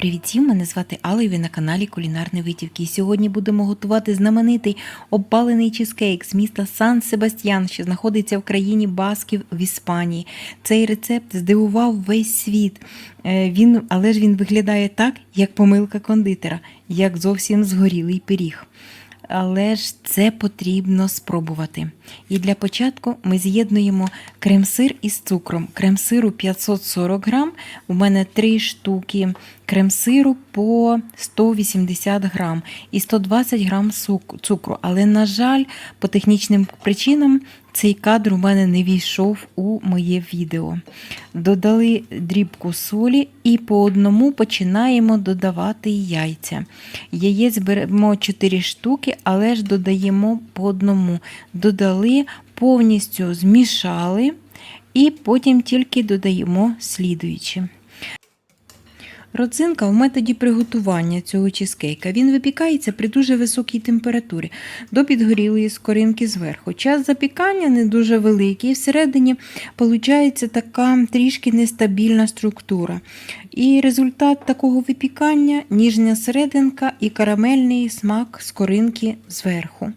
Привіт мене звати Алла і ви на каналі Кулінарні Витівки. І Сьогодні будемо готувати знаменитий обпалений чизкейк з міста Сан Себастьян, що знаходиться в країні Басків в Іспанії. Цей рецепт здивував весь світ. Е, Він, але ж він виглядає так, як помилка кондитера, як зовсім згорілий пиріг. Але ж це потрібно спробувати. І для початку ми з'єднуємо крем-сир із цукром. Крем-сиру 540 грам, у мене 3 штуки крем-сиру по 180 грам і 120 грам цукру. Але, на жаль, по технічним причинам цей кадр у мене не війшов у моє відео. Додали дрібку солі і по одному починаємо додавати яйця. Яєць беремо 4 штуки, але ж додаємо по одному. Додали, повністю змішали і потім тільки додаємо слідуючи. Родзинка в методі приготування цього чизкейка. Він випікається при дуже високій температурі до підгорілої скоринки зверху. Час запікання не дуже великий, всередині виходить така трішки нестабільна структура. І результат такого випікання ніжня серединка і карамельний смак скоринки зверху.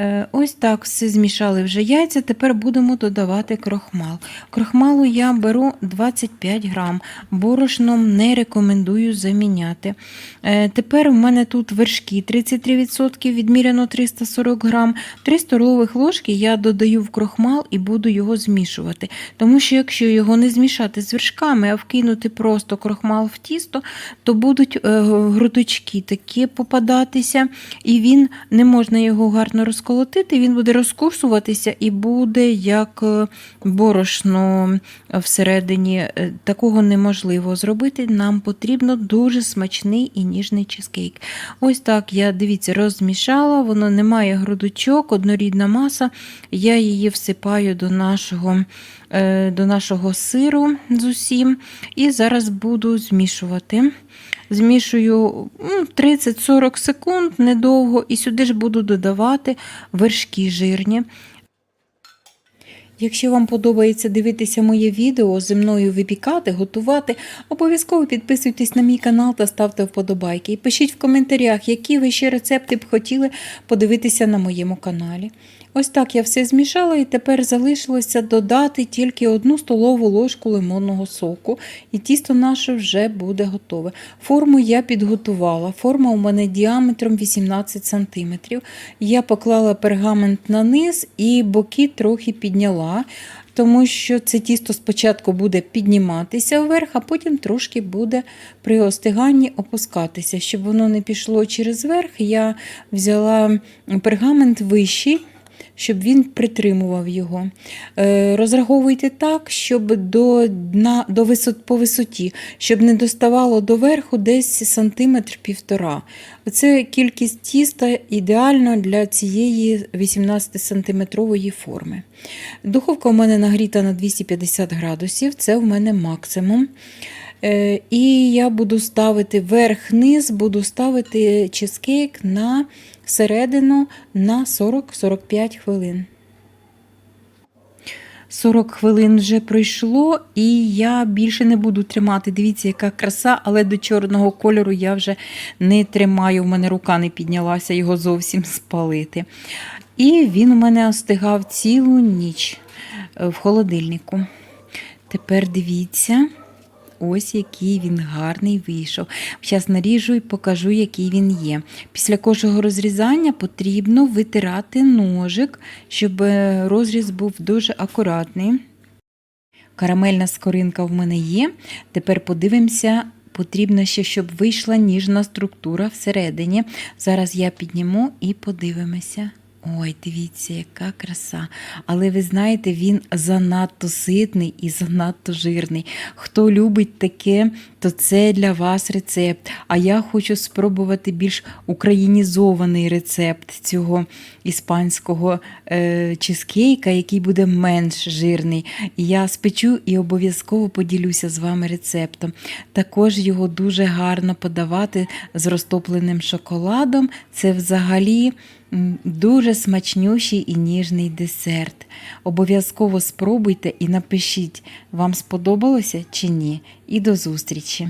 Е, Ось так все змішали вже яйця. Тепер будемо додавати крохмал. Крохмалу я беру 25 грам, борошном не рекомендую заміняти. Е, Тепер у мене тут вершки 33%, відміряно 340 грам. 3 столових ложки я додаю в крохмал і буду його змішувати. Тому що якщо його не змішати з вершками, а вкинути просто крохмал в тісто, то будуть е, грудочки такі попадатися, і він не можна його гарно розколотити, він буде розкусуватися і буде як е, борошно всередині. Е, Такого неможливо зробити. Нам потрібно дуже смачний і ніжний чизкейк. Ось так я, дивіться, розмішала, воно не має грудочок, однорідна маса. Я її всипаю до нашого, до нашого сиру з усім. І зараз буду змішувати. Змішую ну, 30-40 секунд недовго, і сюди ж буду додавати вершки жирні. Якщо вам подобається дивитися моє відео зі мною випікати, готувати, обов'язково підписуйтесь на мій канал та ставте вподобайки. І пишіть в коментарях, які ви ще рецепти б хотіли подивитися на моєму каналі. Ось так я все змішала і тепер залишилося додати тільки одну столову ложку лимонного соку, і тісто наше вже буде готове. Форму я підготувала. Форма у мене діаметром 18 см. Я поклала пергамент на низ і боки трохи підняла. Тому що це тісто спочатку буде підніматися вверх, а потім трошки буде при остиганні опускатися. Щоб воно не пішло через верх, я взяла пергамент вищий, щоб він притримував його. Е, Розраховуйте так, щоб до дна, до висот, по висоті, щоб не доставало до верху десь сантиметр півтора. Це кількість тіста ідеально для цієї 18-сантиметрової форми. Духовка у мене нагріта на 250 градусів, це в мене максимум. Е, І я буду ставити верх-низ, буду ставити чизкейк на середину на 40-45 хвилин. 40 хвилин вже пройшло, і я більше не буду тримати. Дивіться, яка краса, але до чорного кольору я вже не тримаю. У мене рука не піднялася його зовсім спалити. І він у мене остигав цілу ніч в холодильнику. Тепер дивіться. Ось який він гарний вийшов. Зараз наріжу і покажу, який він є. Після кожного розрізання потрібно витирати ножик, щоб е, розріз був дуже акуратний. Карамельна скоринка в мене є. Тепер подивимося. Потрібно ще, щоб вийшла ніжна структура всередині. Зараз я підніму і подивимося. Ой, дивіться, яка краса. Але ви знаєте, він занадто ситний і занадто жирний. Хто любить таке, то це для вас рецепт. А я хочу спробувати більш українізований рецепт цього іспанського е, чизкейка, який буде менш жирний. Я спечу і обов'язково поділюся з вами рецептом. Також його дуже гарно подавати з розтопленим шоколадом. Це взагалі. Дуже смачнющий і ніжний десерт. Обов'язково спробуйте і напишіть, вам сподобалося чи ні. І до зустрічі!